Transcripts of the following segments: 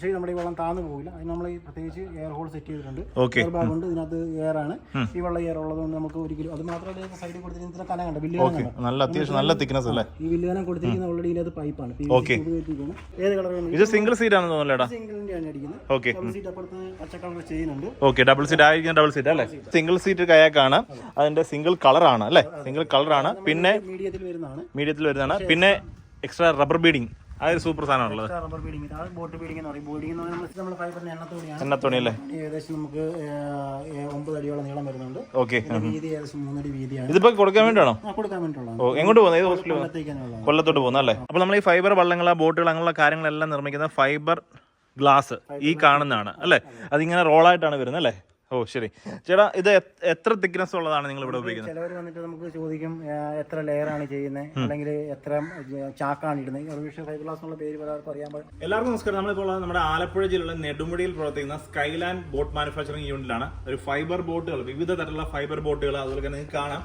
പക്ഷേ നമ്മുടെ ഈ വെള്ളം താന്നു പോകില്ല അതിന് നമ്മൾ ഈ പ്രത്യേകിച്ച് എയർ ഹോൾ സെറ്റ് ചെയ്തിട്ടുണ്ട്. ഓക്കെ എയർ ബാഗ് ഉണ്ട് ഇതിനകത്ത് എയർ ആണ്. ഈ വെള്ളം എയർ ഉള്ളതുകൊണ്ട് നമുക്ക് ഒരിക്കലും അത് മാത്രമല്ല സൈഡിൽ കൊടുത്തിരിക്കുന്ന കന കണ്ട? ബില്ല് നല്ല അത്യാവശ്യം നല്ല തിക്നെസ് അല്ലേ? ഈ വില്ലുകാനം കൊടുത്തിരിക്കുന്ന ഓൾറെഡി ഇതിനകത്ത് പൈപ്പാണ് ഏത് കളർ ഇത് സിംഗിൾ സീറ്റ് ആണെന്ന് സിംഗിൾ സിംഗിളിന്റെ ആണ് അടിക്കുന്നത്. ഓക്കെ ഡബിൾ സീറ്റ് അപ്പുറത്ത് പച്ച കളർ ചെയ്യുന്നുണ്ട്. ഓക്കെ ഡബിൾ സീറ്റ് ആയിരിക്കും ഡബിൾ സീറ്റ് അല്ലേ? സിംഗിൾ സീറ്റ് കയാക്കാണ്. അതിന്റെ സിംഗിൾ കളർ ആണ് അല്ലേ? സിംഗിൾ കളർ ആണ്. പിന്നെ മീഡിയത്തിൽ വരുന്നതാണ്. മീഡിയത്തിൽ വരുന്നതാണ്. പിന്നെ എക്സ്ട്രാ റബ്ബർ ബീഡിങ് അതൊരു സൂപ്പർ സാധനമാണുള്ളത് റബ്ബർ അത് ബോട്ട് ബീഡിംഗ് എന്ന് പറയും. ബോഡിംഗ് എന്ന് പറയുമ്പോൾ നമ്മൾ ഫൈബറിന്റെ എണ്ണത്തോടെയാണ്. എണ്ണത്തോണി അല്ലേ ഏകദേശം നമുക്ക് ഒമ്പത് അടിയോളം നീളം വരുന്നുണ്ട്. ഓക്കെ ഇതിന്റെ വീതി ഏകദേശം മൂന്നടി വീതിയാണ്. ഇതിപ്പോ കൊടുക്കാൻ വേണ്ടിയാണോ? ആ, കൊടുക്കാൻ വേണ്ടിയിട്ടുള്ളതാണ് ഓ എങ്ങോട്ട് പോകുന്നത്? ഏത് കൊല്ലത്തേക്കാനുള്ളതാണ് കൊല്ലത്തോട്ട് പോകുന്നത് അല്ലേ? അപ്പോൾ നമ്മൾ ഈ ഫൈബർ വള്ളങ്ങൾ ബോട്ടുകൾ അങ്ങനെയുള്ള കാര്യങ്ങളെല്ലാം നിർമ്മിക്കുന്ന ഫൈബർ ഗ്ലാസ് ഈ കാണുന്നതാണ് അല്ലേ? അതിങ്ങനെ റോളായിട്ടാണ് വരുന്നത് അല്ലേ? ഓ ശരി. ചേട്ടാ ഇത് എത്ര തിക്നെസ് ഉള്ളതാണ് നിങ്ങൾ ഇവിടെ ഉപയോഗിക്കുന്നത്? ചിലവർ വന്നിട്ട് നമുക്ക് ചോദിക്കും എത്ര ലെയർ ആണ് ചെയ്യുന്നത് അല്ലെങ്കിൽ എത്ര ചാക്കാണ് ഇടുന്നത്? ഫൈബർ ഗ്ലാസ് എന്നുള്ള പേര് പലർക്കും അറിയാൻ പാടില്ല എല്ലാവർക്കും നമസ്കാരം. നമ്മളിപ്പോൾ ഉള്ളത് നമ്മുടെ ആലപ്പുഴ ജില്ലയിലെ നെടുമുടിയിൽ പ്രവർത്തിക്കുന്ന സ്കൈലാൻഡ് ബോട്ട് മാനുഫാക്ചറിംഗ് യൂണിറ്റിലാണ് ഒരു ഫൈബർ ബോട്ടുകൾ വിവിധ തരത്തിലുള്ള ഫൈബർ ബോട്ടുകൾ അതുപോലെ തന്നെ നിങ്ങൾക്ക് കാണാം.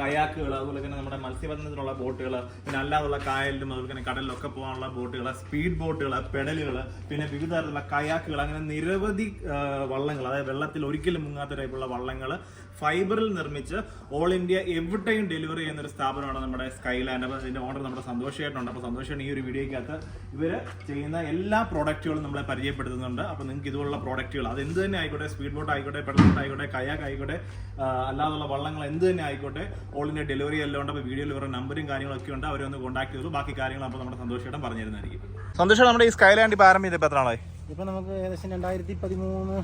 കയാക്കുകൾ അതുപോലെ തന്നെ നമ്മുടെ മത്സ്യബന്ധനത്തിനുള്ള ബോട്ടുകൾ പിന്നെ അല്ലാതുള്ള കായലിലും അതുപോലെ തന്നെ കടലിലൊക്കെ പോകാനുള്ള ബോട്ടുകൾ സ്പീഡ് ബോട്ടുകൾ പെഡലുകൾ പിന്നെ വിവിധ തരത്തിലുള്ള കയാക്കുകൾ അങ്ങനെ നിരവധി വള്ളങ്ങൾ അതായത് വെള്ളത്തിൽ ഒരിക്കലും മുങ്ങാത്ത ടൈപ്പുള്ള വള്ളങ്ങൾ ഫൈബറിൽ നിർമ്മിച്ച് ഓൾ ഇന്ത്യ എവിടെയും ഡെലിവറി ചെയ്യുന്ന ഒരു സ്ഥാപനമാണ് നമ്മുടെ സ്കൈലാൻഡ്. അപ്പോൾ അതിന്റെ ഓണർ നമ്മുടെ സന്തോഷമായിട്ടുണ്ട് അപ്പോൾ സന്തോഷമാണ് ഈ ഒരു വീഡിയോയ്ക്കകത്ത് ഇവർ ചെയ്യുന്ന എല്ലാ പ്രോഡക്റ്റുകളും നമ്മളെ പരിചയപ്പെടുത്തുന്നുണ്ട്. അപ്പോൾ നിങ്ങൾക്ക് ഇതുപോലുള്ള പ്രോഡക്റ്റുകൾ അത് എന്ത് തന്നെ ആയിക്കോട്ടെ സ്പീഡ് ബോട്ട് ആയിക്കോട്ടെ പെട്ടെന്ന് ആയിക്കോട്ടെ കയാക്ക് ആയിക്കോട്ടെ അല്ലാതുള്ള വള്ളങ്ങൾ എന്ത് തന്നെ ആയിക്കോട്ടെ ഓൾ ഇന്ത്യ ഡെലിവറി എല്ലാം ഉണ്ട്. അപ്പോൾ വീഡിയോയിൽ ഇവരുടെ നമ്പറും കാര്യങ്ങളൊക്കെ ഉണ്ട്. അവരെ ഒന്ന് കോൺടാക്ട് ചെയ്തു? ബാക്കി കാര്യങ്ങൾ അപ്പോൾ നമ്മുടെ സന്തോഷമായിട്ടും പറഞ്ഞു തരുന്നതായിരിക്കും സന്തോഷം നമ്മുടെ ഈ സ്കൈലാൻഡ് ഇപ്പോൾ ആരംഭിച്ചത് ഇപ്പോൾ എത്ര നാളായി? ഇപ്പൊ നമുക്ക് ഏകദേശം രണ്ടായിരത്തി പതിമൂന്ന്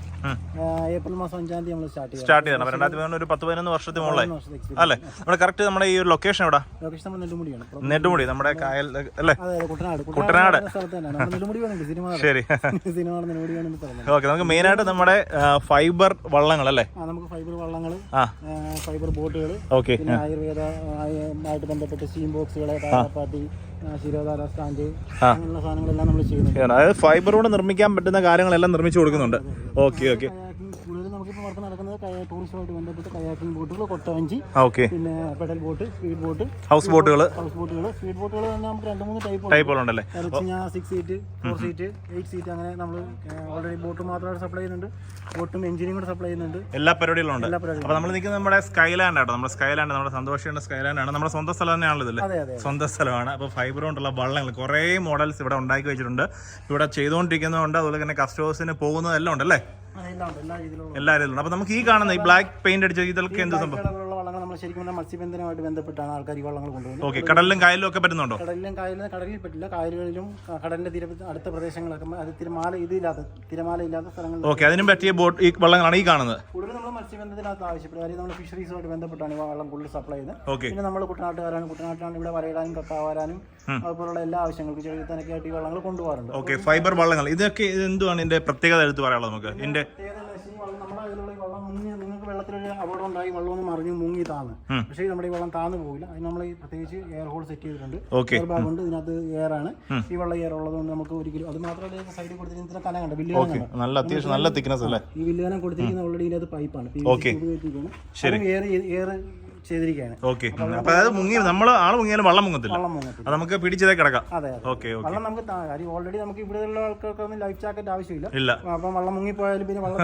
ഏപ്രിൽ മാസം അഞ്ചാം തീയതി നമ്മൾ സ്റ്റാർട്ട് സ്റ്റാർട്ട് ചെയ്യണം രണ്ടായിരത്തി പതിനൊന്ന് ഒരു പത്ത് പതിനൊന്ന് വർഷത്തിന് മുകളിലായി. അല്ലേ? നമ്മുടെ കറക്റ്റ് നമ്മുടെ ഈ ലൊക്കേഷൻ എവിടെ? ലൊക്കേഷൻ നമ്മൾ നെല്ലുമുടിയാണ് അതെ നെടുമുടി നമ്മുടെ കായൽ അല്ലേ? കുട്ടനാട്. കുട്ടനാട്. ശരി. ഓക്കെ നമുക്ക് മെയിൻ ആയിട്ട് നമ്മുടെ ഫൈബർ വള്ളങ്ങൾ അല്ലേ? നമുക്ക് ഫൈബർ വള്ളങ്ങൾ ഫൈബർ ബോട്ടുകൾ ഓക്കെ. ആയുർവേദ ആയിട്ട് ബന്ധപ്പെട്ട് സ്റ്റീം ബോക്സുകൾ പാട്ടി അതായത് ഫൈബർ കൊണ്ട് നിർമ്മിക്കാൻ പറ്റുന്ന കാര്യങ്ങളെല്ലാം നിർമ്മിച്ചു കൊടുക്കുന്നുണ്ട്. ഓക്കെ ഓക്കെ കയാക്കിംഗ് വർക്ക് നടക്കുന്നത് ടൂറിസ്റ്റുമായിട്ട് ടൂറിസവുമായിട്ട് ബന്ധപ്പെട്ട് കയാക്കിംഗ് ബോട്ടുകൾ കൊട്ടവഞ്ചി ഓക്കെ പിന്നെ pedal boat speed boat house ബോട്ടുകൾ ഹൗസ് ബോട്ടുകൾ സ്പീഡ് ബോട്ടുകൾ തന്നെ നമുക്ക് രണ്ട് മൂന്ന് type ടൈപ്പുകളുണ്ടല്ലേ six seat four seat eight seat അങ്ങനെ നമ്മൾ ഓൾറെഡി ബോട്ട് മാത്രമായിട്ട് സപ്ലൈ ചെയ്യുന്നുണ്ട്. ബോട്ടും എഞ്ചിനും കൂടെ സപ്ലൈ ചെയ്യുന്നുണ്ട്. എല്ലാ പരിപാടികളും ഉണ്ട് അപ്പോൾ അപ്പൊ നമ്മൾ നിൽക്കുന്നത് നമ്മുടെ സ്കൈലാൻഡ് ആട്ടോ. നമ്മുടെ സ്കൈലാൻഡ് നമ്മുടെ സന്തോഷിയുടെ സ്കൈലാൻഡ് ആണ്. നമ്മുടെ സ്വന്തം സ്ഥലം തന്നെയാണല്ലോ ഇതില്ലേ? സ്വന്തം സ്ഥലമാണ്. അപ്പോൾ ഫൈബർ കൊണ്ടുള്ള വള്ളങ്ങൾ കുറേ മോഡൽസ് ഇവിടെ ഉണ്ടാക്കി വെച്ചിട്ടുണ്ട്. ഇവിടെ ചെയ്തുകൊണ്ടിരിക്കുന്നതുകൊണ്ട് അതുപോലെ തന്നെ കസ്റ്റമേഴ്സിന് പോകുന്നതെല്ലാം ഉണ്ടല്ലേ? എല്ലാ അപ്പൊ രീതിയിലും നമുക്ക് ഈ കാണുന്ന ഈ ബ്ലാക്ക് പെയിന്റ് അടിച്ച ഇതൊക്കെ എന്ത് സംഭവം? നമ്മൾ ശരിക്കും പറഞ്ഞാൽ മത്സ്യബന്ധനമായിട്ട് ബന്ധപ്പെട്ടാണ് ആൾക്കാർ ഈ വള്ളങ്ങൾ കൊണ്ടുപോകുന്നത്. ഓക്കെ കടലിലും കായലിലും ഒക്കെ പറ്റുന്നുണ്ടോ? കടലിലും കായലിലും കടലിൽ പറ്റില്ല. കായലുകളിലും കടലിന്റെ തീര അടുത്ത പ്രദേശങ്ങളൊക്കെ അത് തിരമാല ഇതില്ലാത്ത തിരമാല ഇല്ലാത്ത സ്ഥലങ്ങളിൽ ഓക്കെ അതിനും പറ്റിയ ബോട്ട് ഈ വള്ളങ്ങളാണ് ഈ കാണുന്നത്. കൂടുതൽ നമ്മൾ മത്സ്യബന്ധനത്തിനകത്ത് ആവശ്യപ്പെടും. കാര്യം നമ്മൾ ഫിഷറീസുമായിട്ട് ബന്ധപ്പെട്ടാണ് ഈ വള്ളം കൂടുതൽ സപ്ലൈ ചെയ്യുന്നത്. ഓക്കെ. പിന്നെ നമ്മൾ കുട്ടനാട്ടുകാരാണ്. കുട്ടനാട്ടിലാണ് ഇവിടെ വരയിടാനും കക്കാവാരാനും അതുപോലുള്ള എല്ലാ ആവശ്യങ്ങൾക്കും ചെറിയ ആയിട്ട് ഈ വള്ളങ്ങൾ കൊണ്ടുപോകാറുണ്ട്. ഓക്കെ ഫൈബർ വള്ളങ്ങൾ. ഇതൊക്കെ ഇത് എന്തുവാണ് ഇതിന്റെ പ്രത്യേകത എടുത്ത് പറയാനുള്ളത് നമുക്ക്? ഇതിന്റെ പ്രത്യേകത എന്ന് വെച്ചാൽ ഈ വള്ളം നമ്മുടെ അതിലുള്ള ഈ വള്ളം മുങ്ങി നിങ്ങൾക്ക് വെള്ളത്തിലൊരു അപകടം ഉണ്ടായി വെള്ളം ഒന്ന് മറിഞ്ഞു മുങ്ങി താന്ന് പക്ഷേ നമ്മുടെ ഈ വെള്ളം താന്ന് പോകില്ല അതിന് നമ്മൾ ഈ പ്രത്യേകിച്ച് എയർ ഹോൾ സെറ്റ് ചെയ്തിട്ടുണ്ട്. ഭാഗം എയർ ബാഗ് ഉണ്ട്. ഇതിനകത്ത് എയർ ആണ്. ഈ വെള്ളം എയർ ഉള്ളതുകൊണ്ട് നമുക്ക് ഒരിക്കലും അത് മാത്രമല്ല സൈഡിൽ കൊടുത്തിരിക്കുന്ന കന കണ്ട ഓക്കെ. നല്ല അത്യാവശ്യം നല്ല തിക്നെസ് അല്ലേ? ഈ വില്ലുകാനം കൊടുത്തിരിക്കുന്ന ഓൾറെഡി ഇതിനകത്ത് പൈപ്പാണ്. എയർ എയർ ചെയ്തിരിക്കുകയാണ്. ഓക്കെ. അപ്പൊ അതായത് മുങ്ങി നമ്മൾ ആൾ മുങ്ങിയാലും വള്ളം മുങ്ങത്തില്ല. വെള്ളം മുങ്ങത്തില്ല. അത് നമുക്ക് പിടിച്ചതേ കിടക്കാം. അതെ അതെ. Okay okay. വള്ളം നമുക്ക് താ- കാര്യം ഓൾറെഡി നമുക്ക് ഇവിടെയുള്ള ആൾക്കാർക്കൊന്നും ലൈഫ് ജാക്കറ്റ് ആവശ്യമില്ല. ഇല്ല. അപ്പം വള്ളം മുങ്ങിപ്പോയാലും പിന്നെ വെള്ളം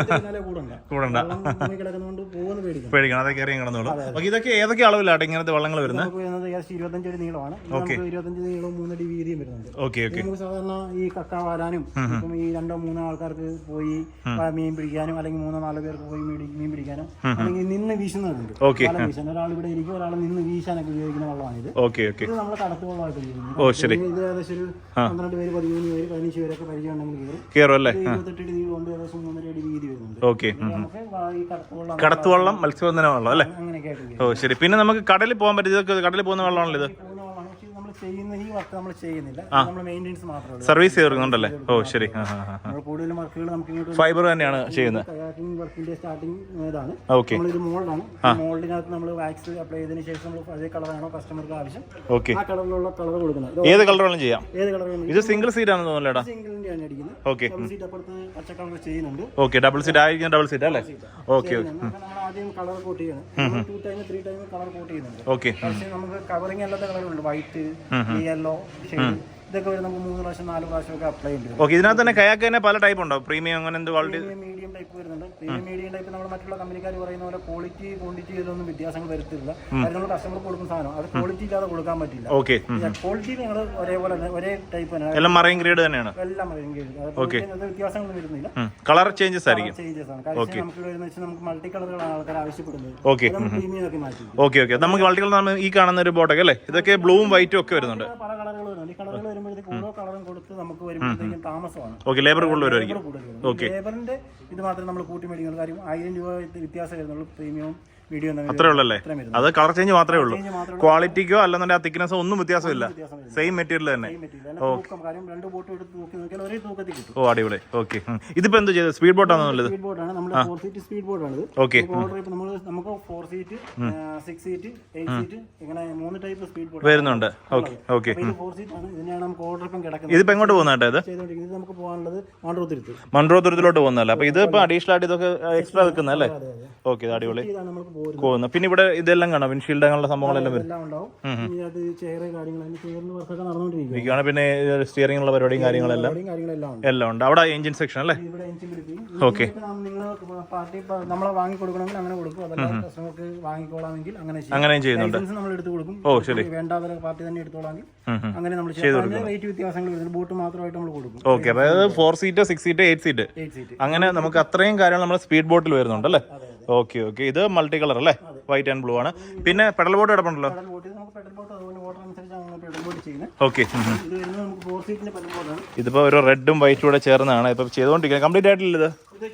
കൂടണ്ട. കൂടണ്ട. വെള്ളം മുങ്ങി കിടക്കുന്നതുകൊണ്ട് പോകുന്ന പേടിക്കണം. പേടിക്കണം. അതൊക്കെ ഇറങ്ങി കിടന്നോളൂ. ഓക്കെ ഇതൊക്കെ ഏതൊക്കെ അളവിലാട്ടെ ഇങ്ങനത്തെ വള്ളങ്ങൾ വരുന്നത്? നമുക്ക് വരുന്നത് ഏകദേശം ഇരുപത്തഞ്ച് അടി നീളമാണ്. ഇത് നമുക്ക് ഇരുപത്തഞ്ച് നീളവും മൂന്നടി വീതിയും വരുന്നുണ്ട്. Okay okay. നമുക്ക് സാധാരണ ഈ കക്ക വാരാനും ഇപ്പം ഈ രണ്ടോ മൂന്നോ ആൾക്കാർക്ക് പോയി ആ, മീൻ പിടിക്കാനും അല്ലെങ്കിൽ മൂന്നോ നാലോ പേർക്ക് പോയി മീൻ- മീൻ പിടിക്കാനും അല്ലെങ്കിൽ നിന്ന് വീശുന്നതുണ്ട്. ഓക്കെ. വല വീശാൻ ഒരാൾ ഇവിടെ ഇരിക്കും ഒരാൾ നിന്ന് വീശാനൊക്കെ ഉപയോഗിക്കുന്ന വള്ളമാണിത്. Okay okay. ഇത് നമ്മൾ കടത്ത് വെള്ളമായിട്ട് ഉപയോഗിക്കുന്നത് ഓ ശരി. ഇത് ഏകദേശം ഒരു പന്ത്രണ്ട് പേര് പതിമൂന്ന് പേര് പതിനഞ്ച് പേരൊക്കെ പരിചയം ഉണ്ടെങ്കിൽ കയറും. കയറും അല്ലേ? ഇത് ഇരുപത്തെട്ട് അടി നീളമുണ്ട് ഏകദേശം മൂന്നര അടി വീതി വരുന്നുണ്ട്. ഓക്കെ. നമുക്ക് ഈ കടത്തുവള്ളം മത്സ്യബന്ധന വെള്ളം അല്ലേ? അങ്ങനെയൊക്കെ ആയിട്ട് ഓ ശരി. പിന്നെ നമുക്ക് കടലിൽ പോകാൻ പറ്റും ഇതൊക്കെ കടലിൽ പോകുന്ന വെള്ളമാണല്ലോ ഇത് പോകുന്ന വെള്ളമാണ് പക്ഷേ നമ്മൾ ചെയ്യുന്ന ഈ വർക്ക് നമ്മൾ ചെയ്യുന്നില്ല. നമ്മൾ മെയിന്റെനൻസ് മാത്രമേ സർവീസ് ചെയ്തിരുന്നുണ്ടല്ലേ ഓ ശരി. നമ്മൾ കൂടുതലും വർക്കുകൾ നമുക്ക് ഇങ്ങോട്ട് ഫൈബർ തന്നെയാണ് ചെയ്യുന്നത്. കയാക്കിംഗ് വർക്കിന്റെ സ്റ്റാർട്ടിംഗ് ഇതാണ്. ഓക്കെ നമ്മളിത് മോൾഡാണ് മോൾഡിനകത്ത് നമ്മൾ വാക്സ് അപ്ലൈ ചെയ്തതിന് ശേഷം നമ്മൾ അതേ കളറാണോ കസ്റ്റമർക്ക് ആവശ്യം. ഓക്കെ ആ കളറിലുള്ള കളർ കൊടുക്കുന്നത്. ഏത് കളർ വേണം ചെയ്യാം. ഏത് കളർ വേണം ഇത് സിംഗിൾ സീറ്റ് ആണെന്ന് തോന്നുന്നില്ലേടാ സിംഗിളിന്റെ ആണ് അടിക്കുന്നത്. ഓക്കെ ഡബിൾ സീറ്റ് അപ്പുറത്ത് പച്ച കളർ ചെയ്യുന്നുണ്ട്. ഓക്കെ ഡബിൾ സീറ്റ് ആയിരിക്കും ഡബിൾ സീറ്റ് അല്ലേ? ഓക്കെ ആദ്യം കളർ കോട്ട് ചെയ്യണം. Two time three time colour coat ചെയ്യുന്നുണ്ട്. ഓക്കെ നമുക്ക് കവറിങ് അല്ലാത്ത കളറുണ്ട് വൈറ്റ് yellow ഇതൊക്കെ വരും നമുക്ക് മൂന്ന് പ്രാവശ്യം നാല് പ്രാവശ്യം ഒക്കെ അപ്ലൈ ഉണ്ട് ഓക്കെ ഇതിനകത്ത് തന്നെ കയാക്ക് തന്നെ പല ടൈപ്പ് ഉണ്ടോ? പ്രീമിയം അങ്ങനെ എന്ത് ക്വാളിറ്റി മീഡിയം ടൈപ്പ് വരുന്നുണ്ട്. പ്രീമിയം മീഡിയം ടൈപ്പ് നമ്മൾ മറ്റുള്ള കമ്പനിക്കാർ പറയുന്ന പോലെ ക്വാളിറ്റി ക്വാണ്ടിറ്റി ഇതിലൊന്നും വ്യത്യാസങ്ങൾ വരുത്തില്ല. അത് നമ്മൾ കസ്റ്റമർക്ക് കൊടുക്കുന്ന സാധനം. അത് ക്വാളിറ്റി ഇല്ലാതെ കൊടുക്കാൻ പറ്റില്ല. ഓക്കെ ക്വാളിറ്റി ഞങ്ങൾ ഒരേപോലെ തന്നെ ഒരേ ടൈപ്പ് തന്നെ. എല്ലാം മറൈൻ ഗ്രേഡ് തന്നെയാണ്? എല്ലാം മറൈൻ ഗ്രേഡ്. ഓക്കെ വ്യത്യാസങ്ങളൊന്നും വരുന്നില്ല. കളർ ചേഞ്ചസ് ആയിരിക്കും. ചേഞ്ചസ് ആണ്. കാര്യം നമുക്ക് വരുന്ന വെച്ചാൽ നമുക്ക് മൾട്ടി കളറുകളാണ് ആൾക്കാർ ആവശ്യപ്പെടുന്നത്. ഓക്കെ പ്രീമിയം ഒക്കെ മാറ്റി ഓക്കെ ഓക്കെ നമുക്ക് മൾട്ടി കളർ ഈ കാണുന്ന ഒരു ബോട്ടൊക്കെ അല്ലേ? ഇതൊക്കെ ബ്ലൂവും വൈറ്റും ഒക്കെ വരുന്നുണ്ട്. പല കളറുകൾ വരുന്നുണ്ട്. ഈ കളറുകൾ നമുക്ക് വരുമ്പോഴത്തേക്കും താമസമാണ്. ഓക്കെ ലേബർ കൂടുതൽ ലേബറിന്റെ ഇത് മാത്രമേ നമ്മൾ കൂട്ടി മേടിക്കുന്നുള്ളൂ കാര്യം ആയിരം രൂപ വ്യത്യാസം വരുന്നുള്ളൂ പ്രീമിയം തമ്മിൽ അത്രേ ഉള്ളല്ലേ? അത് കളർ ചേഞ്ച് മാത്രമേ ഉള്ളൂ. ക്വാളിറ്റിക്കോ അല്ലെന്നുണ്ടെങ്കിൽ ആ തിക്നെസ്സോ ഒന്നും വ്യത്യാസമില്ല. സെയിം മെറ്റീരിയൽ തന്നെ. ബോട്ട് ഓ അടിപൊളി. ഓക്കെ ഇതിപ്പോ എന്ത് ചെയ്തത്? സ്പീഡ് ബോട്ട് ആണോ നല്ലത്? സ്പീഡ് ഓക്കെ ഓർഡർ നമ്മൾ നമുക്ക് four seat six seat eight seat ഇങ്ങനെ മൂന്ന് ടൈപ്പ് സ്പീഡ് ബോട്ട് വരുന്നുണ്ട്. ഓക്കെ ഓക്കെ ഫോർ സീറ്റ് ആണ്. നമുക്ക് ഓർഡർ ഇപ്പം കിടക്കുന്നത്. ഇതിപ്പോ എങ്ങോട്ട് പോകുന്ന കേട്ടോ ഇത്? നമുക്ക് പോകാനുള്ളത് മൺട്രോ തുരത്തിലോട്ട് പോകുന്നതല്ല? അപ്പൊ ഇത് ഇപ്പൊ അഡീഷണൽ ആയിട്ട് ഇതൊക്കെ എക്സ്ട്രാ വെക്കുന്ന അല്ലേ അതെ അതെ. ഓക്കെ അടിപൊളി. പോകുന്നത് പിന്നെ ഇവിടെ ഇതെല്ലാം കാണാം. വിൻഷീൽഡ് അങ്ങനെയുള്ള സംഭവങ്ങളെല്ലാം വരും. അത് ചെയറ് കാര്യങ്ങൾ ചെയറിന് വർക്കൊക്കെ നടന്നുകൊണ്ടിരിക്കും ഇരിക്കുകയാണ് പിന്നെ സ്റ്റിയറിംഗ് ഉള്ള പരിപാടിയും കാര്യങ്ങളെല്ലാം. എല്ലാം ഉണ്ട്. അവിടെ എഞ്ചിൻ സെക്ഷൻ അല്ലേ? ഓക്കെ. പാർട്ടി നമ്മളെ വാങ്ങി കൊടുക്കണമെങ്കിൽ അങ്ങനെ കൊടുക്കും. അതല്ല കസ്റ്റമർക്ക് വാങ്ങിക്കോളാമെങ്കിൽ അങ്ങനെ അങ്ങനെയും ചെയ്യുന്നുണ്ട്. നമ്മൾ എടുത്ത് കൊടുക്കും. ഓ ശരി. പാർട്ടി തന്നെ എടുത്തോളാമെങ്കിൽ. അങ്ങനെ നമ്മൾ റേറ്റ് വ്യത്യാസങ്ങൾ ബോട്ട് മാത്രമായിട്ട് നമ്മൾ കൊടുക്കും. ഓക്കെ അതായത് four seat six seat eight seat അങ്ങനെ നമുക്ക് അത്രയും കാര്യങ്ങൾ നമ്മുടെ സ്പീഡ് ബോട്ടിൽ വരുന്നുണ്ട് അല്ലേ? Okay okay. ഇത് മൾട്ടി കളർ അല്ലേ? വൈറ്റ് ആൻഡ് ബ്ലൂ ആണ്. പിന്നെ പെഡൽ ബോട്ട് കിടപ്പുണ്ടല്ലോ ഓക്കെ ഇത് ഇതിപ്പോ ഒരു റെഡും വൈറ്റും കൂടെ ചേർന്നാണ് ഇപ്പൊ ചെയ്തുകൊണ്ടിരിക്കുന്നത്. കംപ്ലീറ്റ് ആയിട്ടില്ല ഇത്? ഇത്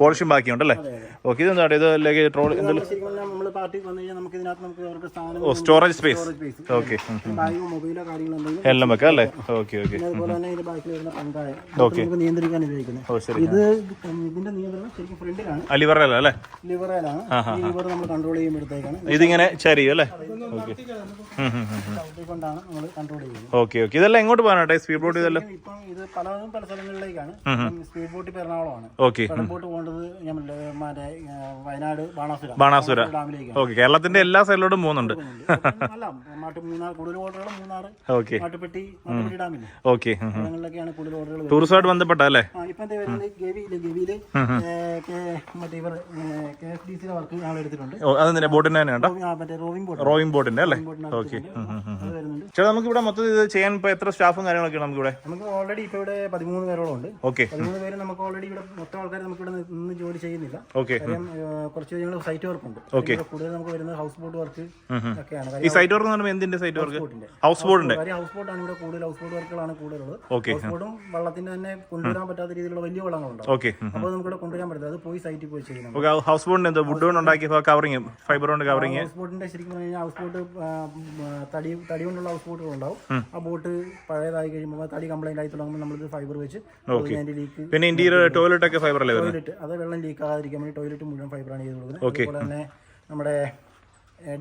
പോളിഷിംഗ് ബാക്കിയുണ്ടല്ലേ ഓക്കെ ഇത് എന്താ ട്രോൾ എന്തെങ്കിലും ശരിക്കും പറഞ്ഞാൽ നമ്മൾ പാർട്ടി വന്നു കഴിഞ്ഞാൽ നമുക്ക് ഇതിനകത്ത് നമുക്ക് അവർക്ക് സാധനം സ്റ്റോറേജ് സ്പേസ് ഓക്കെ ബാഗോ മൊബൈലോ കാര്യങ്ങളോ എന്തെങ്കിലും എല്ലാം വെക്കാം അല്ലേ? ഓക്കെ ഓക്കെ അതുപോലെ തന്നെ ഇതിന്റെ ബാക്കിൽ വരുന്ന പങ്കായ. നമുക്ക് നിയന്ത്രിക്കാൻ ഉപയോഗിക്കുന്നത്. ഇത് ഇതിന്റെ നിയന്ത്രണം ശരിക്കും ഫ്രണ്ടിലാണ്. അലിവറല്ല അല്ലേ? ലിവറിലാണ്. ലിവർ നമ്മൾ കൺട്രോൾ ചെയ്യുമ്പോഴത്തേക്കാണ് ഇതിങ്ങനെ ചരിയും അല്ലേ? ഓക്കെ കൊണ്ടാണ് നമ്മൾ കൺട്രോൾ ചെയ്യുന്നത്. ഓക്കെ ഓക്കെ ഇതെല്ലാം എങ്ങോട്ട് പോകാനാട്ടെ സ്പീഡ് ബോട്ട് ഇതെല്ലാം? ഇപ്പം ഇത് പലതും പല സ്ഥലങ്ങളിലേക്കാണ്. സ്പീഡ് ബോട്ട് എറണാകുളമാണ് ഓക്കെ ബോട്ട് പോകേണ്ടത് മറ്റേ വയനാട് ബാണാസുര. ബാണാസുര. ഓക്കെ കേരളത്തിന്റെ എല്ലാ സൈഡിലോട്ടും പോകുന്നുണ്ട്. അല്ല മാട്ട് മൂന്നാർ കൂടുതൽ ഓർഡറുകൾ മൂന്നാർ ഓക്കെ. മാട്ടുപ്പെട്ടി മാട്ടുപ്പെട്ടി ഡാമില്ലേ? ഓക്കെ സ്ഥലങ്ങളിലൊക്കെയാണ് കൂടുതൽ ഓർഡറുകൾ ടൂറിസമായിട്ട് ബന്ധപ്പെട്ട അല്ലേ? എന്താ വരുന്നത് ഗവിയിൽ ഗവിയിൽ മറ്റേ ഇവർ കെ എഫ് ഡി സിയുടെ വർക്ക് ഞങ്ങൾ എടുത്തിട്ടുണ്ട്. ഓ അതെന്തിനാ ബോട്ടിന്റെ തന്നെ കേട്ടോ? ആ, മറ്റേ റോവിംഗ് ബോട്ട് റോയിങ് ബോട്ടിന്റെ അല്ലേ? ഓക്കെ ചേട്ടാ നമുക്ക് ഇവിടെ മൊത്തം ഇത് ചെയ്യാൻ ഇപ്പൊ എത്ര സ്റ്റാഫും കാര്യങ്ങളൊക്കെ നമുക്ക് ഇവിടെ നമുക്ക് ഓൾറെഡി ഇപ്പൊ ഇവിടെ പതിമൂന്ന് പേരോളം ഉണ്ട് ഓക്കെ പതിമൂന്ന് പേര് നമുക്ക് ഓൾറെഡി ഇവിടെ മൊത്തം ആൾക്കാർ നമുക്ക് ഇവിടെ നിന്ന് ജോലി ചെയ്യുന്നില്ല. ഓക്കെ കുറച്ച് ഞങ്ങൾ സൈറ്റ് വർക്ക് ഉണ്ട്. കൂടുതൽ നമുക്ക് വരുന്നത് ഹൗസ് ബോട്ട് വർക്ക് ഒക്കെയാണ്. ഈ സൈറ്റ് വർക്ക് എന്തിന്റെ സൈറ്റ് വർക്ക് ഹൗസ് ബോട്ടിന്റെ ഹൗസ് ബോട്ടാണ് ഇവിടെ കൂടുതൽ ഹൗസ് ബോട്ട് വർക്കുകളാണ് കൂടുതലുള്ളത്. ഹൗസ് ബോട്ടും വള്ളത്തിന്റെ തന്നെ കൊണ്ടുവരാൻ പറ്റാത്ത രീതിയിലുള്ള വലിയ വള്ളങ്ങളുണ്ടാവും ഓക്കെ അപ്പോൾ നമുക്ക് ഇവിടെ കൊണ്ടുവരാൻ പറ്റില്ല അത് പോയി സൈറ്റിൽ പോയി ചെയ്യണം ഹൗസ് ബോട്ടിന് എന്തോ വുഡ് കൊണ്ട് ഉണ്ടാക്കിയ കവറിങ് ഫൈബർ കൊണ്ട് കവറിങ് ഹൗസ് ബോട്ടിന്റെ ശരിക്കും പറഞ്ഞാൽ കഴിഞ്ഞാൽ ഹൗസ് ബോട്ട് തടി തടി കൊണ്ടുള്ള ഹൗസ് ബോട്ടുകൾ ഉണ്ടാവും ആ ബോട്ട് പഴയതായി കഴിയുമ്പോൾ തടി കംപ്ലൈന്റ് ആയി തുടങ്ങുമ്പോൾ നമ്മൾ ഫൈബർ വെച്ച് അതിന്റെ ലീക്ക് പിന്നെ ഇന്ത്യയിലെ ടോയ്ലറ്റ് ഒക്കെ ഫൈബർ അല്ലേ ടോയ്ലറ്റ് അത് വെള്ളം ലീക്ക് ആകാതിരിക്കാൻ വേണ്ടി ടോയ്ലറ്റ് മുഴുവൻ ഫൈബറാണ് ചെയ്ത് കൊടുക്കുന്നത്. അതുപോലെ തന്നെ നമ്മുടെ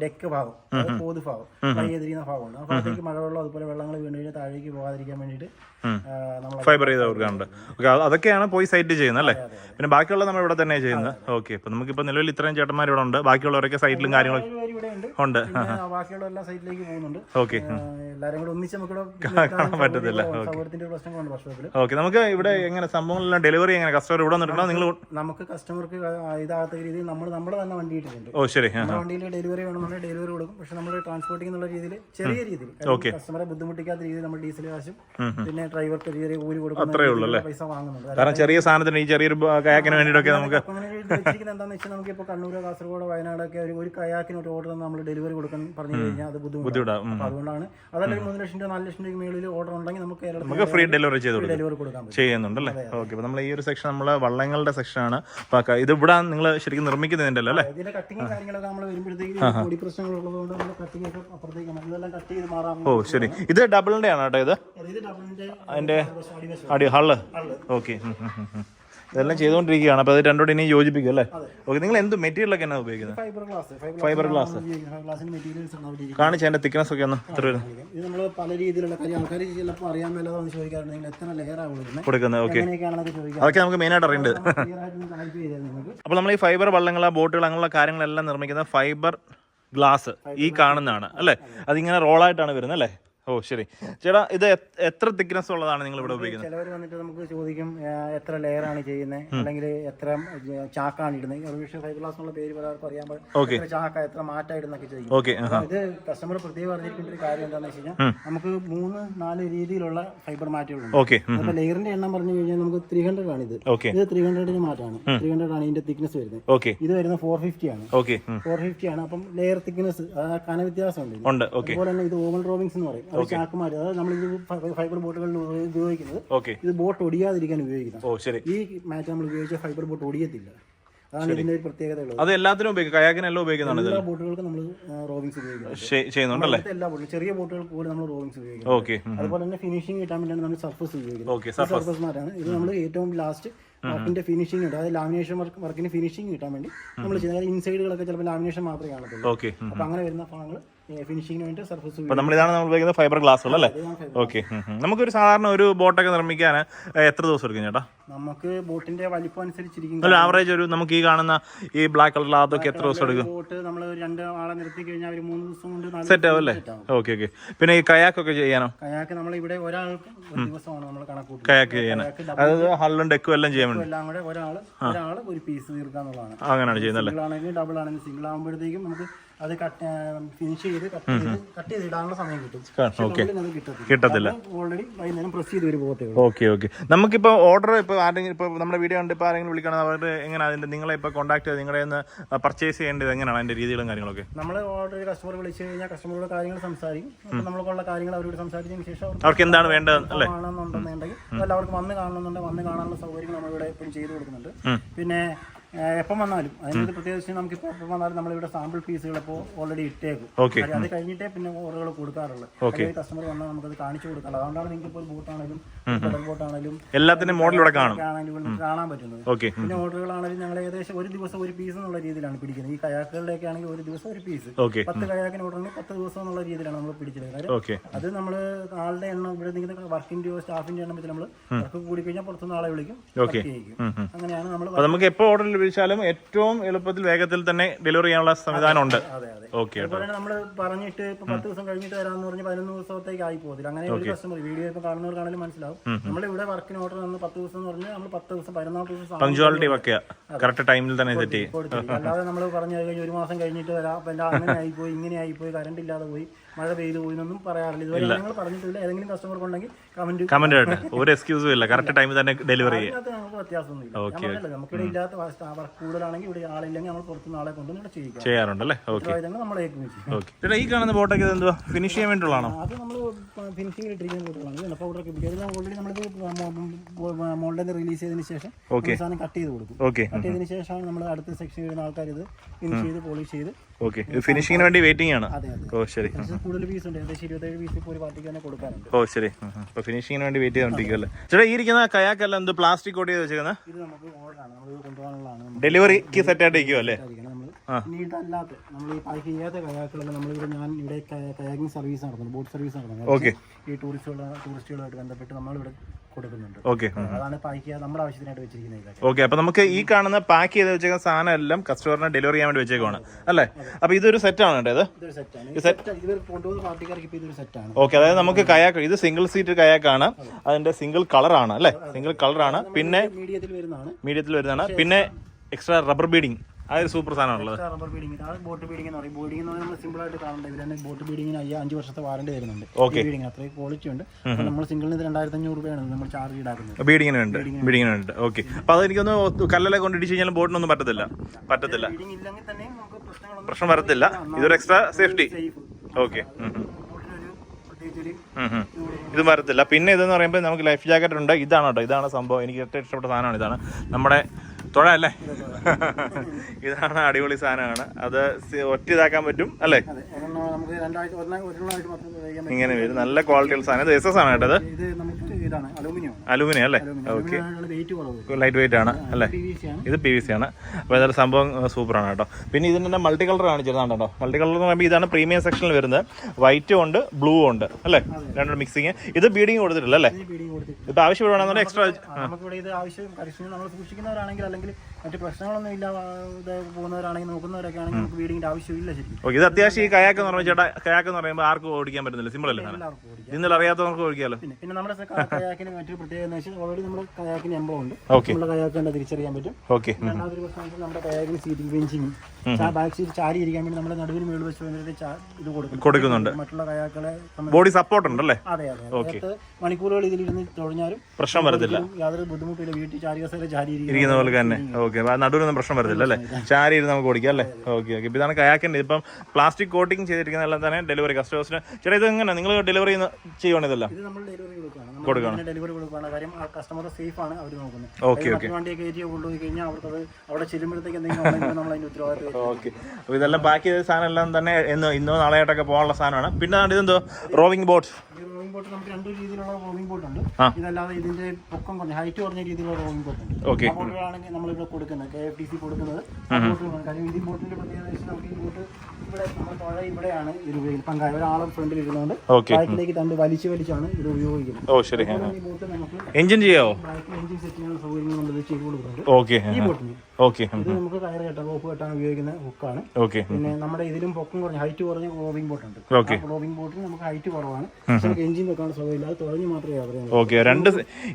ഡെക്ക് ഭാഗം പോത് ഭാഗം ഫ്ലൈ ചെയ്തിരിക്കുന്ന ഭാഗമുണ്ട്. ആ ഭാഗത്തേക്ക് മഴവെള്ളം അതുപോലെ വെള്ളങ്ങൾ വീണ് കഴിഞ്ഞാൽ താഴേക്ക് പോകാതിരിക്കാൻ വേണ്ടിയിട്ട് ഫൈബർ ചെയ്ത് കൊടുക്കാറുണ്ട്. ഓക്കെ അതൊക്കെയാണ് പോയി സൈറ്റ് ചെയ്യുന്നത് അല്ലേ? പിന്നെ ബാക്കിയുള്ള നമ്മൾ ഇവിടെ തന്നെ ചെയ്യുന്നത്. ഓക്കെ ഇപ്പൊ നമുക്കിപ്പോ നിലവിൽ ഇത്രയും ചേട്ടന്മാർ ഇവിടെ ഉണ്ട്. ബാക്കിയുള്ളവരൊക്കെ സൈറ്റിലും കാര്യങ്ങളും ഉണ്ട്. സൈറ്റിലേക്ക് പോകുന്നുണ്ട്. ഓക്കെ കൂടെ ഒന്നിച്ച് നമുക്ക് കാണാൻ പറ്റത്തില്ല. ഓക്കെ നമുക്ക് ഇവിടെ എങ്ങനെ സംഭവങ്ങളെല്ലാം ഡെലിവറി എങ്ങനെ കസ്റ്റമർ ഇവിടെ വന്നിട്ടുണ്ടോ? നിങ്ങൾ നമുക്ക് കസ്റ്റമർക്ക് ഇതാകാത്ത രീതിയിൽ നമ്മൾ നമ്മുടെ തന്നെ വണ്ടി ഇട്ടിട്ടുണ്ട്. ഓ ശരി. വണ്ടിയിൽ ഡെലിവറി വേണമെന്നുണ്ടെങ്കിൽ ഡെലിവറി കൊടുക്കും. പക്ഷെ നമ്മൾ ട്രാൻസ്പോർട്ടിംഗ് എന്നുള്ള രീതിയിൽ ചെറിയ രീതിയിൽ. കസ്റ്റമറെ ബുദ്ധിമുട്ടിക്കാത്ത രീതിയിൽ നമ്മൾ ഡീസൽ കാശും പിന്നെ ഡ്രൈവർക്ക് ചെറിയ കൂലി കൊടുക്കും. പൈസ വാങ്ങുന്നുണ്ട്. കാരണം ചെറിയ സാധനത്തിന് ഈ ചെറിയൊരു കയാക്കിന് വേണ്ടിയിട്ടൊക്കെ നമുക്ക് എന്താണെന്ന് വെച്ചാൽ നമുക്ക് ഇപ്പോൾ കണ്ണൂർ കാസർഗോഡ് വയനാട് ഒക്കെ ഒരു കയാക്കിന് ഒരു ഓർഡർ നമ്മൾ ഡെലിവറി കൊടുക്കാൻ പറഞ്ഞു കഴിഞ്ഞാൽ അത് ബുദ്ധിമുട്ടാണ്. അതുകൊണ്ടാണ് അതല്ല ഒരു മൂന്ന് ലക്ഷം രൂപ നാല് ലക്ഷം രൂപ മേളിൽ ഓർഡർ ഉണ്ടെങ്കിൽ നമുക്ക് നമുക്ക് ഫ്രീ ഡെലിവറി ചെയ്ത് ഡെലിവറി കൊടുക്കാം. ചെയ്യുന്നുണ്ട് ചെയ്യുന്നുണ്ടല്ലേ ഓക്കെ നമ്മൾ ഈ ഒരു സെക്ഷൻ നമ്മൾ വള്ളങ്ങളുടെ സെക്ഷനാണ് അപ്പൊ ഇത് ഇവിടെ നിങ്ങൾ ശരിക്കും നിർമ്മിക്കുന്നതിന്റെ അല്ലേ? ഇതിന്റെ കട്ടിങ്ങും കാര്യങ്ങളൊക്കെ നമ്മൾ വരുമ്പോഴത്തേക്ക് പൊടി പ്രശ്നങ്ങളുള്ളതുകൊണ്ട് നമ്മൾ കട്ടിങ് ഒക്കെ അപ്പുറത്തേക്ക് മാറ്റും. ഇതെല്ലാം കട്ട് ചെയ്ത് മാറാം ഓ ശരി. ഇത് ഡബിളിന്റെ ആണ് കേട്ടോ ഇത്? ഇത് അടി ഹൾ ഓക്കെ ഇതെല്ലാം ചെയ്തുകൊണ്ടിരിക്കുകയാണ്. അപ്പൊ അത് രണ്ടോടെ ഇനി യോജിപ്പിക്കും അല്ലേ? ഓക്കെ നിങ്ങൾ എന്ത് മെറ്റീരിയൽ ഒക്കെ എന്നാ ഉപയോഗിക്കുന്നത്. ഫൈബർ ഗ്ലാസ് കാണിച്ച അതിന്റെ തിക്നെസ് ഒക്കെ ഒന്ന് എത്ര വരും ഇത് നമ്മൾ പല രീതിയിലുള്ള കാര്യം ആൾക്കാർ ചിലപ്പോൾ അറിയാൻ മേലാതെ ചോദിക്കാറുണ്ട്. നിങ്ങൾ എത്ര ലെയറാണ് കൊടുക്കുന്നത്? കൊടുക്കുന്നത്? ഓക്കെ അതൊക്കെ നമുക്ക് മെയിനായിട്ട് അറിയേണ്ടത്. ആയിട്ട് അറിയേണ്ടത് അപ്പൊ അപ്പോൾ നമ്മൾ ഈ ഫൈബർ വള്ളങ്ങൾ ബോട്ടുകൾ അങ്ങനെയുള്ള കാര്യങ്ങളെല്ലാം നിർമ്മിക്കുന്നത് ഫൈബർ ഗ്ലാസ് ഈ കാണുന്നതാണ് അല്ലേ? അതിങ്ങനെ റോളായിട്ടാണ് വരുന്നത് അല്ലേ? ഓ ശരി. ചേട്ടാ ഇത് എത്ര തിക്നെസ് ഉള്ളതാണ് നിങ്ങൾ ഇവിടെ ഉപയോഗിക്കുന്നത്? ചിലവർ വന്നിട്ട് നമുക്ക് ചോദിക്കും എത്ര ലെയർ ആണ് ചെയ്യുന്നത് അല്ലെങ്കിൽ എത്ര ചാക്കാണ് ഇടുന്നത് ഒരുപക്ഷെ ഫൈബർ ഗ്ലാസ് എന്നുള്ള പേര് പലർക്കും അറിയാമ്പോൾ എത്ര ചാക്ക എത്ര മാറ്റം ഇടുന്നൊക്കെ ചോദിക്കും. ഓക്കെ ഇത് കസ്റ്റമർ പ്രത്യേകം പറഞ്ഞിരിക്കുന്ന ഒരു കാര്യം എന്താണെന്ന് വെച്ച് കഴിഞ്ഞാൽ നമുക്ക് മൂന്ന് നാല് രീതിയിലുള്ള ഫൈബർ മാറ്റുകളുണ്ട്. ഓക്കെ അപ്പൊ ലെയറിന്റെ എണ്ണം പറഞ്ഞു കഴിഞ്ഞാൽ നമുക്ക് ത്രീ ഹൺഡ്രഡ് ആണ് ഇത്. ഓക്കെ. ഇത് ത്രീ ഹൺഡ്രഡിന് മാറ്റാണ്. ത്രീ ഹൺഡ്രഡ് ആണ് ഇതിന്റെ തിക്നെസ് വരുന്നത്. ഇത് വരുന്നത് ഫോർ ഫിഫ്റ്റി ആണ്. ഫോർ ഫിഫ്റ്റി ആണ്. അപ്പം ലെയർ തിക്നെസ് കന വ്യത്യാസമുണ്ട് അതുപോലെ തന്നെ ഇത് ഓവൽ റോബിങ്സ് എന്ന് പറയും. അത് ചാക്കുമാര് അതായത് നമ്മൾ ഫൈബർ ബോട്ടുകളിൽ ഉപയോഗിക്കുന്നത് ഇത് ബോട്ട് ഒടിയാതിരിക്കാൻ ഉപയോഗിക്കുന്നത് ഓ ശരി. ഈ മാച്ച് നമ്മൾ ഉപയോഗിച്ച ഫൈബർ ബോട്ട് ഒടിയത്തില്ല അതാണ് ഇതിന്റെ ഒരു പ്രത്യേകത ഉള്ളത് അത് എല്ലാത്തിനും ഉപയോഗിക്കും. കയാക്കിനെല്ലാം ഉപയോഗിക്കുന്നുണ്ട് എല്ലാ ബോട്ടുകൾക്കും നമ്മൾ റോവിങ്സ് ഉപയോഗിക്കുന്നത് ചെയ്യുന്നുണ്ടല്ലേ? എല്ലാ ബോട്ടും ചെറിയ ബോട്ടുകൾക്ക് പോലും നമ്മൾ റോവിങ്സ് ഉപയോഗിക്കുന്നത് ഓക്കെ അതുപോലെ തന്നെ ഫിനിഷിംഗ് കിട്ടാൻ വേണ്ടിയാണ് നമ്മൾ സർഫസ് ഉപയോഗിക്കുന്നത്. മാറ്റാണ് ഇത് നമ്മൾ ഏറ്റവും ലാസ്റ്റ് വർക്കിന്റെ ഫിനിഷിംഗ് ഉണ്ട് അതായത് ലാമിനേഷൻ വർക്ക് വർക്കിന് ഫിനിഷിംഗ് കിട്ടാൻ വേണ്ടി നമ്മൾ ചെയ്യുന്നത്. ഇൻസൈഡുകളൊക്കെ ചിലപ്പോൾ ലാമിനേഷൻ മാത്രമേ കാണത്തുള്ളൂ. അപ്പൊ അങ്ങനെ വരുന്ന ഭാഗങ്ങൾ ഫിനിഷിങ്ങിന് വേണ്ടി സർഫസ് അപ്പൊ നമ്മളിതാണ് നമ്മൾ ഉപയോഗിക്കുന്ന ഫൈബർ ഗ്ലാസ്സുകൾ അല്ലേ? ഓക്കെ നമുക്ക് ഒരു സാധാരണ ഒരു ബോട്ടൊക്കെ നിർമ്മിക്കാൻ എത്ര ദിവസം എടുക്കും ചേട്ടാ? നമുക്ക് ബോട്ടിന്റെ വലിപ്പം അനുസരിച്ചിരിക്കും. ആവറേജ് ഒരു നമുക്ക് ഈ കാണുന്ന ഈ ബ്ലാക്ക് കളർ അതൊക്കെ എത്ര ദിവസം എടുക്കും? ബോട്ട് നമ്മൾ രണ്ട് ആളെ നിർത്തി കഴിഞ്ഞാൽ ഒരു മൂന്ന് ദിവസം കൊണ്ട് സെറ്റ് ആവല്ലേ അല്ലേ? ഓക്കെ ഓക്കെ പിന്നെ ഈ കയാക്ക് ഒക്കെ ചെയ്യാനോ? കയാക്ക് നമ്മൾ ഇവിടെ ഒരാൾക്ക് ഒരു ദിവസമാണ് നമ്മൾ കണക്കൂട്ടുന്നത്. കയാക്ക് ചെയ്യാൻ അതായത് ഹള്ളും ഡെക്കും എല്ലാം ചെയ്യാൻ വേണ്ടി. എല്ലാം കൂടെ ഒരാൾ ഒരാൾ ഒരു പീസ് തീർക്കാന്നുള്ളതാണ്. അങ്ങനെയാണ് ചെയ്യുന്നത് ആണെങ്കിലും ഡബിൾ ആണെങ്കിൽ സിംഗിൾ ആകുമ്പോഴത്തേക്കും നമുക്ക് അത് കട്ട് ഫിനിഷ് ചെയ്ത് കട്ട് ചെയ്ത് കട്ട് ചെയ്ത് ഇടാനുള്ള സമയം കിട്ടും. കിട്ടത്തില്ല. ഓൾറെഡി വൈകുന്നേരം പ്രസ് ചെയ്ത് ഉള്ളൂ. ഓക്കെ ഓക്കെ നമുക്കിപ്പോൾ ഓർഡർ ഇപ്പോൾ ആരെങ്കിലും ഇപ്പോൾ നമ്മുടെ വീഡിയോ കണ്ട് ഇപ്പോൾ ആരെങ്കിലും വിളിക്കണം? അവരുടെ എങ്ങനെ അതിന്റെ നിങ്ങളെ ഇപ്പോൾ കോൺടാക്ട് ചെയ്ത് നിങ്ങളെ ഒന്ന് പർച്ചേസ് ചെയ്യേണ്ടത് എങ്ങനെയാണ് അതിന്റെ രീതികളും കാര്യങ്ങളൊക്കെ? നമ്മൾ ഓർഡർ കസ്റ്റമർ വിളിച്ചു കഴിഞ്ഞാൽ കസ്റ്റമറോട് കാര്യങ്ങൾ സംസാരിക്കും. നമ്മൾക്കുള്ള കാര്യങ്ങൾ അവരോട് സംസാരിച്ചതിന് ശേഷം അവർക്ക് എന്താണ് വേണ്ടത് അല്ലേ? കാണണമെന്നുണ്ടെന്നുണ്ടെങ്കിൽ അല്ല അവർക്ക് വന്ന് കാണണമെന്നുണ്ടെങ്കിൽ വന്ന് കാണാനുള്ള സൗകര്യങ്ങൾ നമ്മളിവിടെ ഇപ്പം ചെയ്തു കൊടുക്കുന്നുണ്ട്. പിന്നെ എപ്പം വന്നാലും. അതിനൊരു പ്രത്യേകിച്ച് നമുക്കിപ്പോൾ എപ്പം വന്നാലും നമ്മളിവിടെ സാമ്പിൾ പീസുകൾ ഇപ്പോൾ ഓൾറെഡി ഇട്ടേക്കും. അത് കഴിഞ്ഞിട്ടേ പിന്നെ ഓർഡറുകൾ കൊടുക്കാറുള്ളത് കസ്റ്റമർ വന്നാൽ നമുക്കത് കാണിച്ചു കൊടുക്കാം അതുകൊണ്ടാണ് നിങ്ങൾക്ക് ഇപ്പോൾ ബോട്ടാണെങ്കിലും ബോട്ടാണെങ്കിലും എല്ലാത്തിനും മോഡൽ ഇവിടെ കാണും. കാണാൻ പറ്റുന്നത്. പിന്നെ ഓർഡറുകളാണെങ്കിലും ഞങ്ങൾ ഏകദേശം ഒരു ദിവസം ഒരു പീസ് എന്നുള്ള രീതിയിലാണ് പിടിക്കുന്നത്. ഈ കയാക്കുകളുടെയൊക്കെ ആണെങ്കിൽ ഒരു ദിവസം ഒരു പീസ് പത്ത് കയാക്കിന് ഓർഡറിന് പത്ത് ദിവസം എന്നുള്ള രീതിയിലാണ് നമ്മൾ പിടിച്ചത്. കാര്യം അത് നമ്മൾ ആളുടെ എണ്ണം ഇവിടെ നിൽക്കുന്ന വർക്കിന്റെ സ്റ്റാഫിന്റെ എണ്ണം വെച്ച് നമ്മൾ വർക്ക് കൂടി കഴിഞ്ഞാൽ പുറത്തുനിന്ന് ആളെ വിളിക്കും. അങ്ങനെയാണ് നമ്മൾ നമുക്ക് എപ്പോൾ ഓർഡർ ലഭിച്ചാലും ഏറ്റവും എളുപ്പത്തിൽ വേഗത്തിൽ തന്നെ ഡെലിവറി ചെയ്യാനുള്ള സംവിധാനം ഉണ്ട് അതെ അതെ. ഓക്കെ അതുപോലെ നമ്മൾ പറഞ്ഞിട്ട് ഇപ്പൊ പത്ത് ദിവസം കഴിഞ്ഞിട്ട് വരാമെന്ന് പറഞ്ഞ് പതിനൊന്ന് ദിവസത്തേക്ക് ആയി പോകില്ല അങ്ങനെ ഒരു കസ്റ്റമർ വീഡിയോ ഇപ്പൊ കാണുന്നവർക്കാണെങ്കിലും മനസ്സിലാവും. നമ്മൾ ഇവിടെ വർക്കിന് ഓർഡർ തന്ന് പത്ത് ദിവസം എന്ന് പറഞ്ഞാൽ നമ്മൾ പത്ത് ദിവസം പതിനൊന്നാമത്തെ ദിവസം പങ്ക്ച്വാലിറ്റി വെക്കുക. കറക്റ്റ് ടൈമിൽ തന്നെ സെറ്റ് ചെയ്യും അല്ലാതെ നമ്മൾ പറഞ്ഞു കഴിഞ്ഞാൽ ഒരു മാസം കഴിഞ്ഞിട്ട് വരാം. അപ്പൊ എല്ലാം അങ്ങനെ ആയിപ്പോയി ഇങ്ങനെ ആയിപ്പോയി കറണ്ട് ഇല്ലാതെ പോയി മഴ പെയ്തു പോയി എന്നൊന്നും പറയാറില്ല. ഇതുവരെ ഞങ്ങൾ പറഞ്ഞിട്ടില്ല. ഏതെങ്കിലും കസ്റ്റമർക്ക് ഉണ്ടെങ്കിൽ കമന്റ് കേട്ടെ ഒരു എക്സ്ക്യൂസും ഇല്ല. കറക്റ്റ് ടൈമിൽ തന്നെ ഡെലിവറി ചെയ്യാം. ഓക്കെ ചേട്ടാ ഈ കാണുന്ന ബോട്ടൊക്കെ ഇത് എന്തുവാ ഫിനിഷ് ചെയ്യാൻ വേണ്ടിയുള്ളതാണോ? മോൾഡിൽ റിലീസ് ചെയ്തതിന് ശേഷം. സാധനം കട്ട് ചെയ്ത് കൊടുക്കും. കട്ട് ചെയ്തതിന് ശേഷമാണ് നമ്മൾ അടുത്ത സെക്ഷൻ വരുന്ന ആൾക്കാർ ഇത് ഫിനിഷ് ചെയ്ത് പോളിഷ് ചെയ്ത് ഓക്കെ ഫിനിഷിങ്ങിന് വേണ്ടി വെയിറ്റിംഗ് ആണ്. ഓ ശരി. കൂടുതൽ പീസ് ഉണ്ട്. ഏകദേശം ഇരുപത്തേഴ് പീസ് ഒരു പാർട്ടിക്ക് തന്നെ കൊടുക്കാറുണ്ട് ഓ ശരി. ഫിനിഷിങ്ങിന് വേണ്ടി വെയിറ്റ് ചെയ്തോണ്ടിരിക്കുമല്ലേ ചേട്ടാ ഈ ഇരിക്കുന്ന കയാക്കല്ല എന്ത് പ്ലാസ്റ്റിക് കോട്ട് ചെയ്ത് വെച്ചേക്കുന്നത് ഡെലിവറിക്ക് സെറ്റ് ആയിട്ട് അല്ലേ ഇതല്ലാത്ത നമ്മൾ ഈ പാക്ക് ചെയ്യാത്ത കയാക്കുകളെല്ലാം നമ്മളിവിടെ ഞാൻ ഇവിടെ കയാക്കിംഗ് സർവീസ് നടത്തുന്നു. ബോട്ട് സർവീസ് നടത്തുന്നു. ഓക്കെ ഈ ടൂറിസ്റ്റുകൾ ടൂറിസ്റ്റുകളുമായിട്ട് ബന്ധപ്പെട്ട് നമ്മളിവിടെ കൊടുക്കുന്നുണ്ട്. ഓക്കെ. അതാണ് പാക്ക് ചെയ്യാൻ നമ്മുടെ ആവശ്യത്തിനായിട്ട് ഓക്കെ അപ്പൊ നമുക്ക് ഈ കാണുന്ന പാക്ക് ചെയ്ത് വെച്ചേക്കുന്ന സാധനം എല്ലാം കസ്റ്റമറിനെ ഡെലിവറി ചെയ്യാൻ വേണ്ടി വെച്ചേക്കാണ് അല്ലേ? അപ്പൊ ഇതൊരു സെറ്റ് ആണ് കേട്ടോ ഓക്കെ അതായത് നമുക്ക് കയാക്ക് ഇത് സിംഗിൾ സീറ്റ് കയാക്കാണ്. അതിന്റെ സിംഗിൾ കളറാണ് അല്ലേ? സിംഗിൾ കളറാണ് പിന്നെ മീഡിയത്തിൽ വരുന്നതാണ്. മീഡിയത്തിൽ വരുന്നതാണ്. പിന്നെ എക്സ്ട്രാ റബ്ബർ ബീഡിങ് ഒരു സൂപ്പർ സാധനമാണുള്ളത്. റബ്ബർ ബീഡിംഗ് ആണ് ബോട്ട് ബീഡിംഗ് എന്ന് പറയും. ബോഡിംഗ് എന്ന് പറഞ്ഞാൽ നമ്മൾ സിമ്പിൾ ആയിട്ട് കാണണ്ട ഇവർ തന്നെ. ബോട്ട് ബീഡിങ്ങിന് അയ്യ അഞ്ച് വർഷത്തെ വാറണ്ടി തരുന്നുണ്ട്. Okay. ബീഡിങ് അത്രയും ക്വാളിറ്റി ഉണ്ട്. അപ്പോൾ നമ്മൾ സിംഗിളിന് ഇത് രണ്ടായിരത്തി അഞ്ഞൂറ് രൂപയാണ് നമ്മൾ ചാർജ് ഈടാക്കുന്നത്. ബീഡിങ്ങിന് ഉണ്ട് ബീഡിങ്ങിന് ഉണ്ട് ഓക്കെ അപ്പൊ അതെനിക്കൊന്ന് കല്ലലെ കൊണ്ട് ഇടിച്ച് കഴിഞ്ഞാൽ ബോട്ടിനൊന്നും പറ്റത്തില്ല. പറ്റത്തില്ല. ബീഡിംഗ് ഇല്ലെങ്കിൽ തന്നെ നമുക്ക് പ്രശ്നം വരത്തില്ല. ഇതൊരു എക്സ്ട്രാ സേഫ്റ്റി സേഫ് ഓക്കെ ഇത് വരത്തില്ല. പിന്നെ ഇതെന്ന് പറയുമ്പോൾ നമുക്ക് ലൈഫ് ജാക്കറ്റ് ഉണ്ട്. ഇതാണ് കേട്ടോ. ഇതാണ് സംഭവം. എനിക്ക് ഏറ്റവും ഇഷ്ടപ്പെട്ട സാധനമാണ് ഇതാണ്. നമ്മുടെ തുഴ അല്ലേ ഇതാണ് അടിപൊളി സാധനമാണ്. അത് ഒറ്റ ഇതാക്കാൻ പറ്റും അല്ലേ? ഇങ്ങനെ വരും. നല്ല ക്വാളിറ്റിയുള്ള സാധനം. ഇത് എസ് എസ് ആണ് കേട്ടോ ഇത്? ഇത് നമുക്ക് ഇതാണ് അലൂമിനിയം. അല്ലേ? ഓക്കെ ലൈറ്റ് വെയിറ്റ് ആണ് അല്ലേ? ഇത് പി വി സി ആണ്. അപ്പോൾ ഏതായാലും സംഭവം സൂപ്പറാണ് കേട്ടോ. പിന്നെ ഇതിന് തന്നെ മൾട്ടി കളർ കാണിച്ചിരുന്നാണ് കേട്ടോ. മൾട്ടി കളർ എന്ന് പറയുമ്പോൾ ഇതാണ് പ്രീമിയം സെക്ഷനിൽ വരുന്നത്. വൈറ്റും ഉണ്ട് ബ്ലൂ ഉണ്ട് അല്ലേ? രണ്ടും മിക്സിങ് ഇത് ബീഡിങ് കൊടുത്തിട്ടില്ല അല്ലേ? ഇപ്പൊ ആവശ്യപ്പെടുവാണെന്നുണ്ടെങ്കിൽ എക്സ്ട്രാ നമുക്കിവിടെ മറ്റു പ്രശ്നങ്ങളൊന്നും ഇല്ല പോകുന്നവരാണെങ്കിൽ നോക്കുന്നവരൊക്കെ ആണെങ്കിൽ നമുക്ക് വീടിന്റെ ആവശ്യമില്ല ശരിക്കും. ഓക്കെ ഇത് അത്യാവശ്യം ഈ കയാക്ക് എന്ന് പറയുമ്പോൾ ചേട്ടാ കയാക്ക് എന്ന് പറയുമ്പോൾ ആർക്കും ഓടിക്കാൻ പറ്റുന്നില്ല. സിമ്പിൾ അല്ലേ എല്ലാവർക്കും ഓടിക്കാം. ഇന്നലെ അറിയാത്തവർക്ക് ഓടിക്കാമല്ലോ പിന്നെ പിന്നെ നമ്മുടെ കയാക്കിന് മറ്റൊരു പ്രത്യേകത എന്ന് വെച്ചാൽ ഓൾറെഡി നമ്മുടെ കയാക്കിന് എംബ്ലം ഉണ്ട്. ഓക്കെ നമ്മുടെ കയാക്ക് തന്നെ തിരിച്ചറിയാൻ പറ്റും. ഓക്കെ രണ്ടാമതൊരു പ്രശ്നം വെച്ചാൽ നമ്മുടെ കയാക്കിന് സീറ്റിംഗ് ബെഞ്ചിങ് ബാക്ക് സീറ്റ് ചാരി ഇരിക്കാൻ വേണ്ടി നമ്മുടെ നടുവിന് മേളിൽ വെച്ച് വേണ്ടിയിട്ട് ചാ- ഇത് കൊടുക്കും കൊടുക്കുന്നുണ്ട്. മറ്റുള്ള കയാക്കളെ സംബന്ധിച്ച് ബോഡി സപ്പോർട്ട് ഉണ്ടല്ലേ? അതെ അതെ മണിക്കൂറുകൾ ഇതിലിരുന്ന് തുഴഞ്ഞാലും പ്രശ്നം വരത്തില്ല. യാതൊരു ബുദ്ധിമുട്ടില്ല. വീട്ടിൽ ചാരി കസേര ചാരി ഇരിക്കുന്ന പോലെ തന്നെ. ഓക്കെ നടുവിനൊന്നും പ്രശ്നം വരത്തില്ല അല്ലേ? ചാരി ഇരുന്ന് നമുക്ക് ഓടിക്കാം അല്ലേ? ഓക്കെ ഓക്കെ ഇതാണ് കയാക്കിന്റെ ഇപ്പം പ്ലാസ്റ്റിക് കോട്ടിങ് ചെയ്തിരിക്കുന്നതെല്ലാം തന്നെ ഡെലിവറി കസ്റ്റമേഴ്സിന് ചേട്ടാ ഇത് എങ്ങനെ? നിങ്ങൾ ഡെലിവറി ചെയ്യണം ഇതെല്ലാം? കൊടുക്കണം ഡെലിവറി കൊടുക്കുകയാണ്. കാര്യം കസ്റ്റമർ സേഫ് ആണ് അവർ നോക്കുന്നത്. ഓക്കെ ഓക്കെ വണ്ടിയെ കയറ്റി കൊണ്ടുപോയി കഴിഞ്ഞാൽ അവർക്കത് അവിടെ ചെല്ലുമ്പോഴത്തേക്ക് എന്തെങ്കിലും ഉണ്ടെങ്കിൽ നമ്മൾ അതിന്റെ ഉത്തരവാദിത്വം ഓക്കെ അപ്പോൾ ഇതെല്ലാം ബാക്കി സാധനം എല്ലാം തന്നെ ഇന്ന് ഇന്നോ നാളെയായിട്ടൊക്കെ പോകാനുള്ള സാധനമാണ്. പിന്നെ ഇതെന്തോ? റോവിംഗ് ബോട്ട് ഈ റോവിംഗ് ബോട്ട് നമുക്ക് രണ്ട് രീതിയിലുള്ള റോവിംഗ് ബോട്ട് ഉണ്ട്. ഇതല്ലാതെ ഇതിന്റെ പൊക്കം കുറഞ്ഞ ഹൈറ്റ് കുറഞ്ഞ രീതിയിലുള്ള റോവിംഗ് ബോട്ട് ഉണ്ട്. ഓക്കെ ബോട്ടുകളാണെങ്കിൽ നമ്മളിവിടെ കൊടുക്കുന്നത് കെ എഫ് ടി സി കൊടുക്കുന്നത് കാര്യം ഈ ബോട്ടിന്റെ പ്രത്യേകത വെച്ചാൽ നമുക്ക് ഈ ബോട്ട് ഇവിടെ നമ്മുടെ തുഴ ഇവിടെയാണ് ഇത് ഉപയോഗിക്കുന്നത്. പങ്കായ ഒരാളും ഫ്രണ്ടിൽ ഇരുന്നുകൊണ്ട് ബാക്കിലേക്ക് തണ്ട് വലിച്ചു വലിച്ചാണ് ഇത് ഉപയോഗിക്കുന്നത്. ഓ ശരി. എൻജിൻ ചെയ്യാവോ? ബാക്കിൽ എഞ്ചിൻ സെറ്റ് ചെയ്യാനുള്ള സൗകര്യങ്ങൾ നമ്മൾ ചെയ്ത് കൊടുക്കുന്നുണ്ട് ഈ ബോട്ടിന് ഓക്കെ ഇത് നമുക്ക് കയറ് കെട്ടാൻ റോപ്പ് കെട്ടാൻ ഉപയോഗിക്കുന്ന ഹുക്കാണ് ഓക്കെ പിന്നെ നമ്മുടെ ഇതിലും പൊക്കം കുറഞ്ഞ ഹൈറ്റ് കുറഞ്ഞ റോബിംഗ് ബോട്ട് ഉണ്ട്. ഓക്കെ റോബിംഗ് ബോട്ടിന് നമുക്ക് ഹൈറ്റ് കുറവാണ്. പക്ഷെ നമുക്ക് എഞ്ചിൻ വെക്കാനുള്ള സൗകര്യമില്ല. അത് തുഴഞ്ഞ് മാത്രമേ യാത്ര ചെയ്യാൻ ഓക്കെ രണ്ട്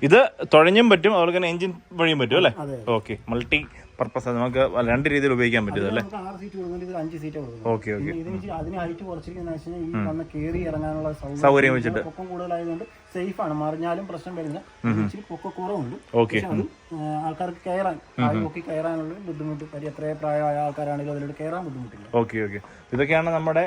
ഇത് തുഴഞ്ഞും പറ്റും അതുപോലെ തന്നെ എഞ്ചിൻ വഴിയും പറ്റും അല്ലേ. ഓക്കെ മൾട്ടി പർപ്പസ് നമുക്ക് രണ്ട് രീതിയിൽ ഉപയോഗിക്കാൻ പറ്റും അല്ലേ? നമുക്ക് ആറ് സീറ്റ് കൊടുക്കുന്നുണ്ട് അഞ്ച് സീറ്റ് കൊടുക്കുന്നത് ഓക്കെ ഓക്കെ അതിന് ഹൈറ്റ് കുറച്ചിരിക്കുന്ന ഈ വന്ന് കയറി ഇറങ്ങാനുള്ള സൗകര്യം വെച്ചിട്ട്. പൊക്കം കൂടുതലായതുകൊണ്ട് സേഫ് ആണ് മറിഞ്ഞാലും പ്രശ്നം വരുന്നില്ല ഇതിന് ഇച്ചിരി പൊക്ക കുറവുണ്ട് പക്ഷെ അത് ആൾക്കാർക്ക് കയറാൻ നോക്കി കയറാനുള്ള ബുദ്ധിമുട്ട് കാര്യം എത്ര പ്രായമായ ആൾക്കാരാണെങ്കിലും അതിലൂടെ കയറാൻ ബുദ്ധിമുട്ടില്ല. ഓക്കെ ഓക്കെ ഇതൊക്കെയാണ് നമ്മുടെ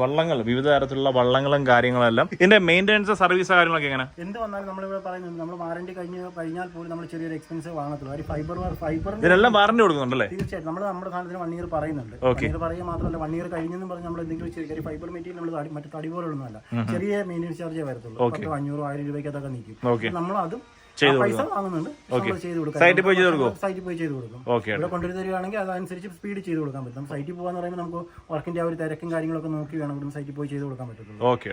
വള്ളങ്ങൾ വിവിധ തരത്തിലുള്ള വള്ളങ്ങളും കാര്യങ്ങളെല്ലാം. ഇതിന്റെ മെയിന്റെനൻസ് സർവീസ് കാര്യങ്ങളൊക്കെ എങ്ങനെ? എന്ത് വന്നാലും നമ്മളിവിടെ പറയുന്നുണ്ട് നമ്മൾ വാറണ്ടി കഴിഞ്ഞ് കഴിഞ്ഞാൽ പോലും നമ്മൾ ചെറിയൊരു എക്സ്പെൻസ് വാങ്ങത്തുള്ളൂ. ഒരു ഫൈബർ ഫൈബർ ഇതെല്ലാം വാറണ്ടി കൊടുക്കുന്നുണ്ടല്ലേ? തീർച്ചയായിട്ടും. നമ്മൾ നമ്മുടെ സാധനത്തിന് വൺ ഇയർ പറയുന്നുണ്ട്. ഇയർ പറയുക മാത്രമല്ല വൺ ഇയർ കഴിഞ്ഞെന്ന് പറഞ്ഞ് നമ്മൾ എന്തെങ്കിലും ചെറിയ ഫൈബർ മെറ്റീരിയൽ നമ്മൾ മറ്റു തടി പോലുള്ളതല്ല ചെറിയ മെയിന്റെനൻസ് ചാർജേ വരത്തുള്ളൂ. പത്തോ അഞ്ഞൂറ് ആയിരം രൂപയ്ക്കകത്തൊക്കെ നിൽക്കും നമ്മൾ അതും ചെയ്ത് കൊടുക്കാം സൈറ്റിൽ പോയി ചെയ്ത് കൊടുക്കും സൈറ്റിൽ പോയി ചെയ്ത് കൊടുക്കും. ഓക്കെ ഇവിടെ കൊണ്ടുവരുന്ന തരികയാണെങ്കിൽ അതനുസരിച്ച് സ്പീഡ് ചെയ്ത് കൊടുക്കാൻ പറ്റും. സൈറ്റിൽ പോകാന്ന് പറയുമ്പോൾ നമുക്ക് വർക്കിന്റെ ആ ഒരു തിരക്കും കാര്യങ്ങളൊക്കെ നോക്കി വേണം സൈറ്റിൽ പോയി ചെയ്ത് കൊടുക്കാൻ പറ്റത്തുള്ളൂ. ഓക്കെ